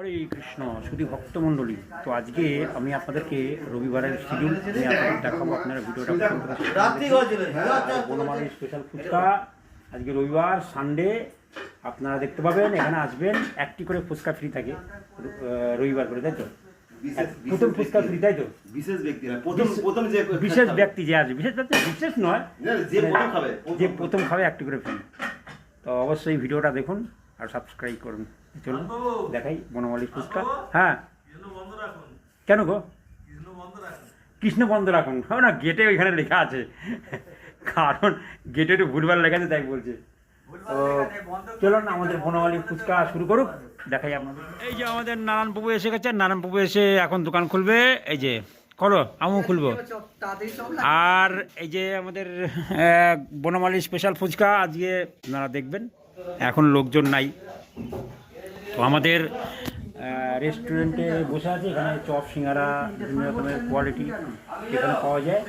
হরে কৃষ্ণ শুধু ভক্তমণ্ডলী তো আজকে আমি আপনাদেরকে রবিবারের শিডিউল আমি আপনাদের দেখাবো। আপনারা ভিডিওটা। বনমালী স্পেশাল ফুচকা। আজকে রবিবার সানডে আপনারা দেখতে পাবেন এখানে আসবেন একটি করে ফুচকা ফ্রি থাকে রবিবার করে তাই তো? প্রথম ফুচকা ফ্রি তাই তো? বিশেষ ব্যক্তি প্রথম যে বিশেষ ব্যক্তি যে আসবে বিশেষ ব্যক্তি বিশেষ নয়। যে প্রথম খাবে যে প্রথম। খাবে একটি করে ফ্রি তো অবশ্যই ভিডিওটা দেখুন। আর সাবস্ক্রাইব করুন। চলুন দেখাই বনমালী ফুচকা। হ্যাঁ। কৃষ্ণ বন্ধ রাখুন। কেন গো? কৃষ্ণ বন্ধ রাখুন। কৃষ্ণ বন্ধ রাখুন। হবে না গেটে ওইখানে লেখা আছে। কারণ গেটে একটু ভুলভাল লেখা আছে তাই বলছে। তো চলুন আমাদের বনমালী ফুচকা শুরু করুক। দেখাই আপনাদের। এই যে আমাদের নারায়ণবাবু এসে গেছে নারায়ণবাবু এসে এখন দোকান খুলবে। এই যে করো আমিও খুলবো। আর এই যে আমাদের বনমালী স্পেশাল ফুচকা আজকে আপনারা দেখবেন। এখন লোকজন নাই। তো আমাদের রেস্টুরেন্টে বসে আছে, এখানে চপ, সিঙ্গারা, বিভিন্ন রকমের কোয়ালিটি এখানে পাওয়া যায়,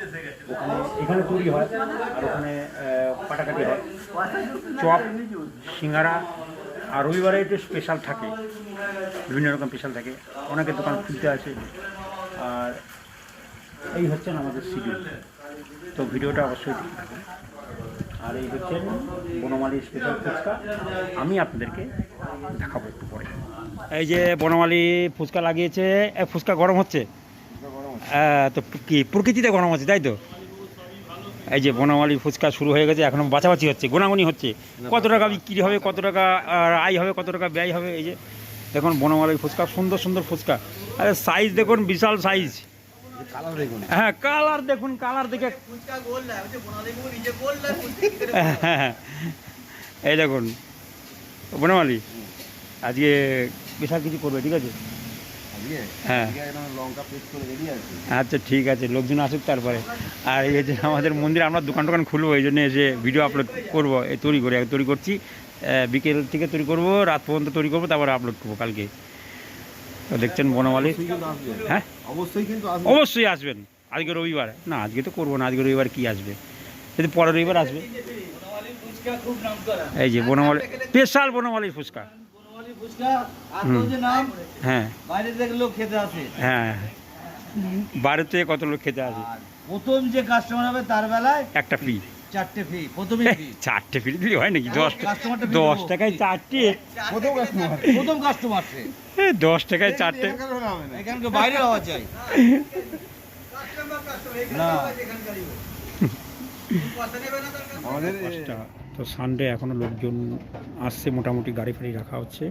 ওখানে, এখানে তৈরি হয়, আর ওখানে কাটাকাটি হয়। চপ, সিঙ্গারা, আর রবিবারে একটু স্পেশাল থাকে, বিভিন্ন রকম স্পেশাল থাকে। অনেকের দোকান খুলতে আছে, আর এই হচ্ছেন আমাদের শিডিউল তো ভিডিওটা অবশ্যই আর এই হচ্ছেন বনমালী স্পেশাল ফুচকা। আমি আপনাদেরকে দেখাবো একটু পরে। এই যে বনমালী ফুচকা লাগিয়েছে ফুচকা গরম হচ্ছে? তো কি, প্রকৃতিতে গরম হচ্ছে, তাই তো? এই যে বনমালী ফুচকা শুরু হয়ে গেছে, এখনও বাছাবাছি হচ্ছে, গোনাগুনি হচ্ছে। কত টাকা বিক্রি হবে, কত টাকা আয় হবে, কত টাকা ব্যয় হবে, এই যে। দেখুন, বনমালী ফুচকা, সুন্দর সুন্দর ফুচকা। আরে সাইজ দেখুন, বিশাল সাইজ হ্যাঁ কালার দেখুন কালার দেখে। হ্যাঁ, এই দেখুন বনমালী আজকে বিশাল কিছু করবে ঠিক আছে? হ্যাঁ। আচ্ছা ঠিক আছে লোকজন আসুক তারপরে। আর এই যে আমাদের মন্দিরে আমরা দোকান টোকান খুলবো এই জন্য এসে ভিডিও আপলোড করব এই তৈরি করে তৈরি করছি। বিকেল থেকে তৈরি করব রাত পর্যন্ত তৈরি করব তারপরে আপলোড করব কালকে। দেখছেন বনমালী? হ্যাঁ? অবশ্যই কিন্তু অবশ্যই আসবেন। আজকে রবিবার। না আজকে তো করব না আজকে রবিবার কি আসবে? যদি পরের রবিবার আসবে? এই যে বনমালী স্পেশাল বনমালী ফুচকা। হ্যাঁ। বাইরে আসে। হ্যাঁ বাইরের থেকে কত লোক খেতে আসে? প্রথম যে কাস্টমার হবে তার বেলায় একটা ফ্রি চারটে ফি প্রথমে ফি চারটে ফ্রি দিলে হয় নাকি? দশ দশ টাকায় চারটে। প্রথম কাস্টমার প্রথম কাস্টমার সে। দশ টাকায় চারটে। বাইরে হওয়া চাই। না। তো সানডে এখনও লোকজন আসছে মোটামুটি গাড়ি ফাড়ি রাখা হচ্ছে।